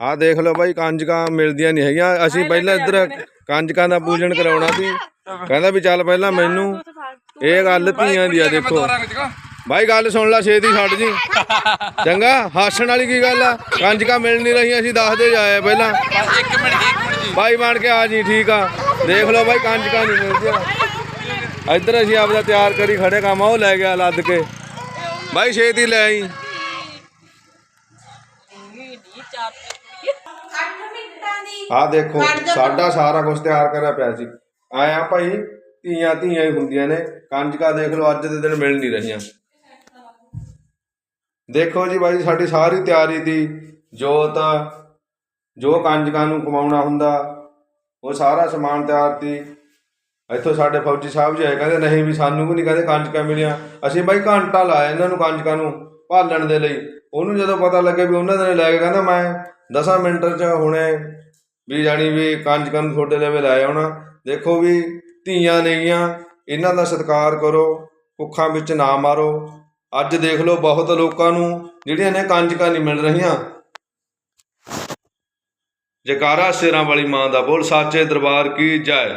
ਆਹ ਦੇਖ ਲਓ ਬਾਈ ਕੰਜਕਾਂ ਮਿਲਦੀਆਂ ਨਹੀਂ ਹੈਗੀਆਂ। ਅਸੀਂ ਪਹਿਲਾਂ ਇੱਧਰ ਕੰਜਕਾਂ ਦਾ ਪੂਜਨ ਕਰਾਉਣਾ ਸੀ। ਕਹਿੰਦਾ ਵੀ ਚੱਲ ਪਹਿਲਾਂ ਮੈਨੂੰ। ਇਹ ਗੱਲ ਧੀਆਂ ਦੀ ਆ ਦੇਖੋ। ਬਾਈ ਗੱਲ ਸੁਣ ਲੈ ਛੇਤੀ ਛੱਡ ਜੀ। ਚੰਗਾ ਹਾਸਣ ਵਾਲੀ ਕੀ ਗੱਲ ਆ? ਕੰਜਕਾਂ ਮਿਲ ਨਹੀਂ ਰਹੀਆਂ ਅਸੀਂ ਦੱਸਦੇ ਜਾਏ ਪਹਿਲਾਂ। ਇੱਕ ਮਿੰਟ ਜੀ, ਇੱਕ ਮਿੰਟ ਜੀ। ਬਾਈ ਬਣ ਕੇ ਆ ਜੀ ਠੀਕ ਆ। ਦੇਖ ਲਓ ਬਾਈ ਕੰਜਕਾਂ ਨਹੀਂ ਮਿਲਦੀਆਂ। ਇੱਧਰ ਅਸੀਂ ਆਪਦਾ ਤਿਆਰ ਕਰੀ ਖੜੇ ਕੰਮ ਆ ਉਹ ਲੈ ਗਿਆ ਲੱਦ ਕੇ। ਬਾਈ ਛੇਤੀ ਲੈ ਆਈ। ਆ ਦੇਖੋ ਸਾਡਾ ਸਾਰਾ ਕੁਝ ਤਿਆਰ ਕਰਿਆ ਪਿਆ ਸੀ। ਆਇਆ ਭਾਈ ਧੀਆਂ ਧੀਆਂ ਹੀ ਹੁੰਦੀਆਂ ਨੇ। ਕੰਜਕਾਂ ਦੇਖ ਲਓ ਅੱਜ ਦੇ ਦਿਨ ਮਿਲ ਨਹੀਂ ਰਹੀਆਂ। ਦੇਖੋ ਜੀ ਬਾਈ ਸਾਡੀ ਸਾਰੀ ਤਿਆਰੀ ਦੀ ਜੋਤ ਜੋ ਕੰਜਕਾਂ ਨੂੰ ਕਮਾਉਣਾ ਹੁੰਦਾ ਉਹ ਸਾਰਾ ਸਮਾਨ ਤਿਆਰ ਸੀ। ਇੱਥੋਂ ਸਾਡੇ ਫੌਜੀ ਸਾਹਿਬ ਜੀ ਆਏ ਕਹਿੰਦੇ ਨਹੀਂ ਵੀ ਸਾਨੂੰ ਵੀ ਨਹੀਂ ਕਹਿੰਦੇ ਕੰਜਕਾਂ ਮਿਲੀਆਂ। ਅਸੀਂ ਬਾਈ ਘੰਟਾ ਲਾਇਆ ਇਹਨਾਂ ਨੂੰ ਕੰਜਕਾਂ ਨੂੰ ਭਾਲਣ ਦੇ ਲਈ। ਉਹਨੂੰ ਜਦੋਂ ਪਤਾ ਲੱਗਿਆ ਵੀ ਉਹਨਾਂ ਨੇ ਲੈ ਕੇ ਕਹਿੰਦਾ ਮੈਂ 10 ਮਿੰਟਾਂ 'ਚ ਹੁਣੇ ਵੀ ਜਾਣੀ ਵੀ ਕੰਜਕਾਂ ਨੂੰ ਤੁਹਾਡੇ ਲੈਵਲ ਲੈ ਆਉਣਾ। ਦੇਖੋ ਵੀ ਧੀਆਂ ਨੇਗੀਆਂ, ਇਹਨਾਂ ਦਾ ਸਤਿਕਾਰ ਕਰੋ ਕੁੱਖਾਂ ਵਿੱਚ ਨਾ ਮਾਰੋ। ਅੱਜ ਦੇਖ ਲਓ ਬਹੁਤ ਲੋਕਾਂ ਨੂੰ ਜਿਹੜੀਆਂ ਨੇ ਕੰਜਕਾਂ ਨਹੀਂ ਮਿਲ ਰਹੀਆਂ। ਜਕਾਰਾ ਸਿਰਾਂ ਵਾਲੀ ਮਾਂ ਦਾ ਬੋਲ, ਸਾਚੇ ਦਰਬਾਰ ਕੀ ਜੈ?